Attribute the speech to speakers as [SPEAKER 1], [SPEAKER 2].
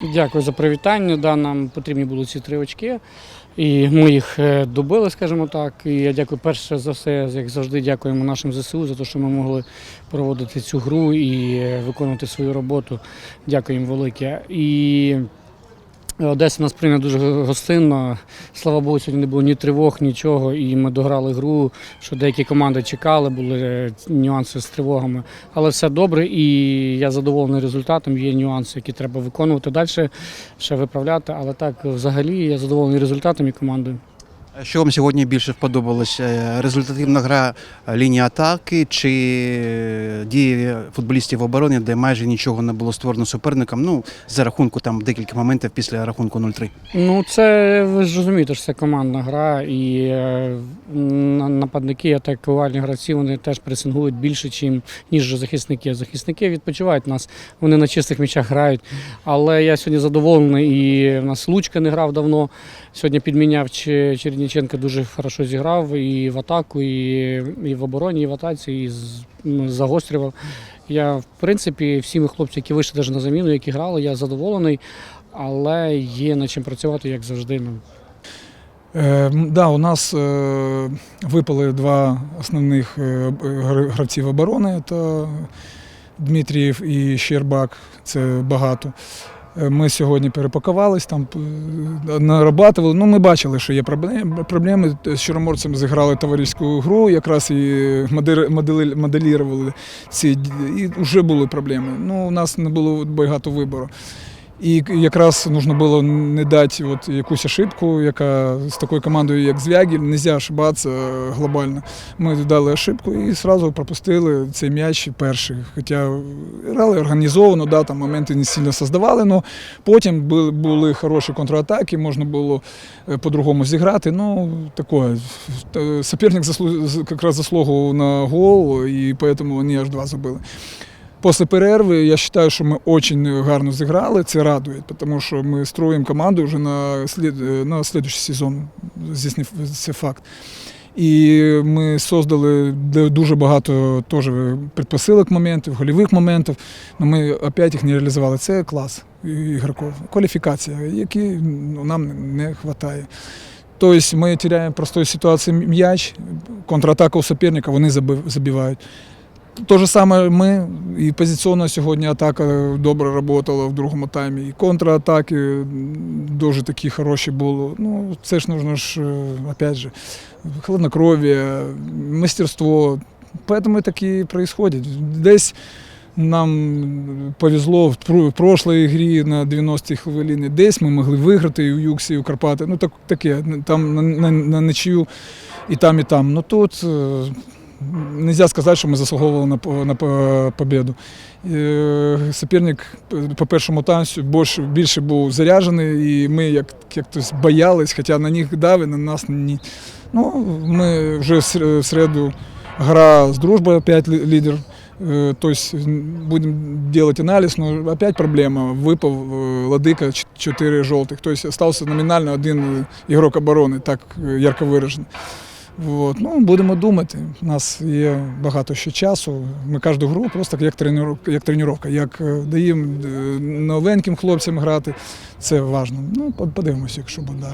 [SPEAKER 1] Дякую за привітання. Да, нам потрібні були ці три очки. І ми їх е, добили, скажімо так. І я дякую перше за все, як завжди, дякуємо нашим ЗСУ за те, що ми могли проводити цю гру і е, виконувати свою роботу. Дякую їм велике. І Одеса нас прийняла дуже гостинно. Слава Богу, сьогодні не було ні тривог, нічого. І ми дограли гру, що деякі команди чекали, були е, нюанси з тривогами. Але все добре, і я задоволений результатом. Є нюанси, які треба виконувати далі, ще виправляти. Але так, взагалі, я задоволений результатом і командою.
[SPEAKER 2] Що вам сьогодні більше сподобалось? Е, Результативна гра е, лінії атаки чи е, дії футболістів в обороні, де майже нічого не було створено суперникам? Ну, за рахунку там декілька моментів після рахунку 0-3.
[SPEAKER 1] Ну, це ви ж розумієте, що це командна гра, і нападники, атакувальні гравці, вони теж пресингують більше, чим, ніж захисники. Захисники відпочивають нас, вони на чистих м'ячах грають. Але я сьогодні задоволений, і в нас Лучка не грав давно. Сьогодні підміняв Че- Черніченко дуже хорошо зіграв і в атаку, і, і в обороні, і в атаці, і з- загострював. Я, в принципі, всі ми хлопці, які вийшли навіть на заміну, які грали, я задоволений але є над чим працювати, як завжди. Ну,
[SPEAKER 3] Е, да, у нас е, випали два основних е, гравців оборони. Це Дмитрієв і Щербак. Це багато. Ми сьогодні перепакувались, там е, нарабатували. Ну, ми бачили, що є проблеми. З Чорноморцем зіграли товариську гру, якраз і моделірували ці і вже були проблеми. Ну, у нас не було багато вибору. І якраз потрібно було не дати от якусь ошибку, яка з такою командою, як Звягіль, не можна ошибатися глобально. Ми дали ошибку і одразу пропустили цей м'яч перший. Хоча грали організовано, да, там моменти не сильно создавали, але потім були, хороші контратаки, можна було е, по-другому зіграти. Ну, таке. Е, Соперник заслу... з- якраз заслуговував на гол, і тому вони аж два забили. Після перерви я вважаю, що ми дуже гарно зіграли. Це радує, тому що ми строїмо команду вже на слід, на слідчий сезон. Це факт. І ми создали дуже багато теж предпосилок моментів, гольових моментів. але ми опять їх не реалізували. Це клас ігроків, кваліфікація, які нам не вистачає. Тобто ми теряємо в простої ситуації м'яч, контратака у суперника, вони заби- забивають. То же саме ми і позиційно сьогодні атака добре працювала в другому таймі, і контратаки дуже такі хороші були. Ну, це ж нужно ж, е, опять же, хладнокров'я, мастерство. Поэтому так і відбувається. Десь нам повезло в пр- в прошлій грі на 90-й хвилині, десь ми могли виграти і у Юксі, і у Карпати. Ну так, таке, там на, на, на нічию і там, і там. Ну тут е, Нельзя сказати, що ми заслуговували на, на по- победу. Е, Соперник по першому танцю більше, більше був заряджений, і ми як, як хтось боялись, хоча на них дав, і на нас ні. Ну, ми вже в середу гра з дружбою, опять лідер. Е, Тобто будемо робити аналіз, але опять проблема. Випав е, ладика, ч- чотири жовтих. Тобто залишився номінально один ігрок оборони, так ярко виражений. От. Ну, будемо думати. У нас є багато ще часу. Ми кожну гру просто як тренування, як, е, даємо е, новеньким хлопцям грати. Це важливо. Ну, подивимося, якщо буде.